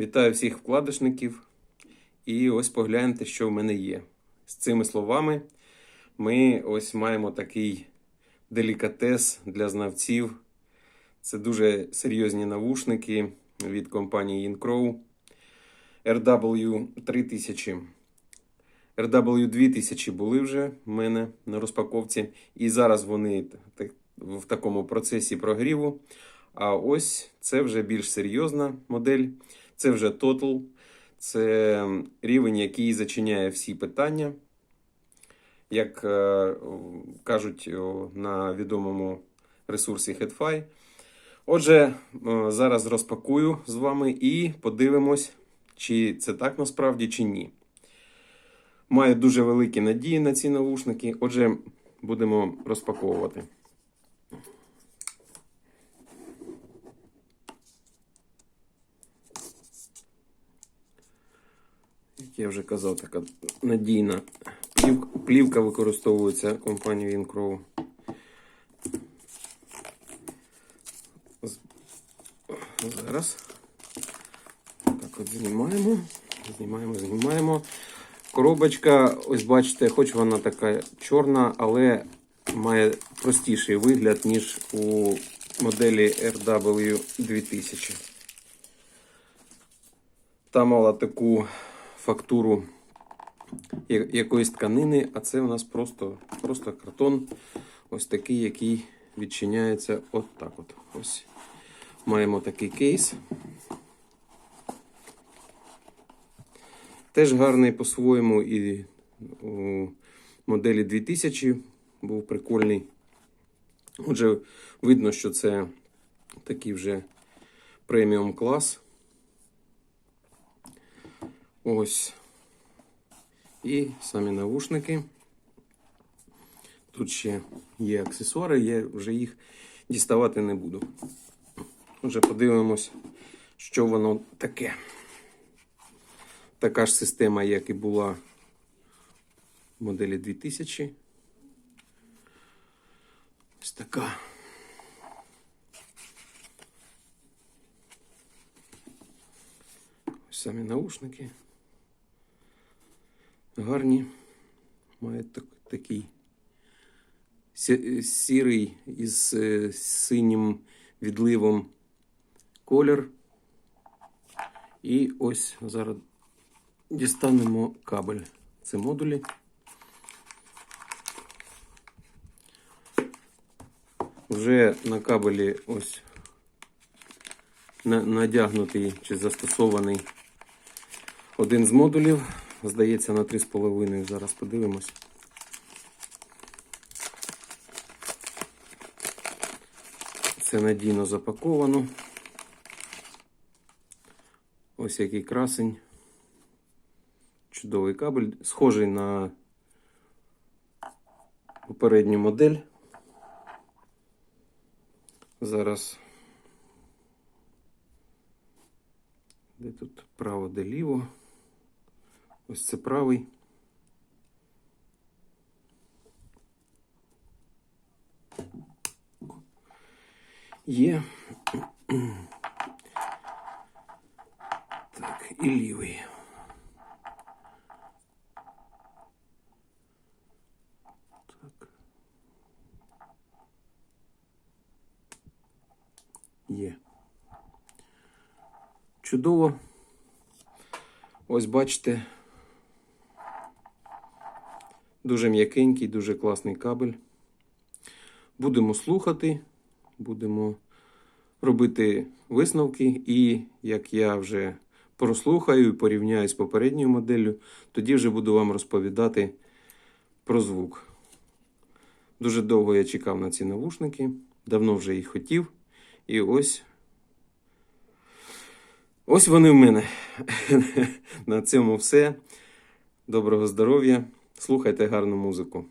Вітаю всіх вкладишників. І ось погляньте, що в мене є. З цими словами ми ось маємо такий делікатес для знавців. Це дуже серйозні навушники від компанії Incrow RW3000. RW2000 були вже в мене на розпаковці, і зараз вони в такому процесі прогріву. А ось це вже більш серйозна модель. Це вже Total. Це рівень, який зачиняє всі питання. Як е, кажуть на відомому ресурсі HeadFi. Отже, е, зараз розпакую з вами і подивимось, чи це так насправді, чи ні. Маю дуже великі надії на ці навушники. Отже, будемо розпаковувати. Я вже казав, така надійна плівка, використовується компанією Incrow. Зараз. Так от знімаємо. Знімаємо, знімаємо. Коробочка, ось бачите, хоч вона така чорна, але має простіший вигляд, ніж у моделі RW2000. Та мала таку фактуру якоїсь тканини, а це у нас просто, просто картон, ось такий, який відчиняється от так от. Ось маємо такий кейс. Теж гарний по-своєму і у моделі 2000 був прикольний. Отже, видно, що це такий вже преміум клас. Ось. І самі навушники. Тут ще є аксесуари, я вже їх діставати не буду. Отже, подивимось, що воно таке. Така ж система, як і була в моделі 2000. Ось така. Ось самі наушники. Гарні. Так, такий сірий із е, синім відливом колір. І ось зараз дістанемо кабель. Це модулі. Вже на кабелі ось надягнутий чи застосований один з модулів. Здається, на 3,5. Зараз подивимось. Це надійно запаковано. Ось який красень. Чудовий кабель. Схожий на попередню модель. Зараз. Де тут право, де ліво? Ось це правий. Є. Так, і лівий. Так. Є. Чудово. Ось бачите. Дуже м'якенький, дуже класний кабель. Будемо слухати, будемо робити висновки, і як я вже прослухаю і порівняю з попередньою моделлю, тоді вже буду вам розповідати про звук. Дуже довго я чекав на ці навушники, давно вже їх хотів. І ось. Ось вони в мене. На цьому все. Доброго здоров'я. Слухайте гарну музику.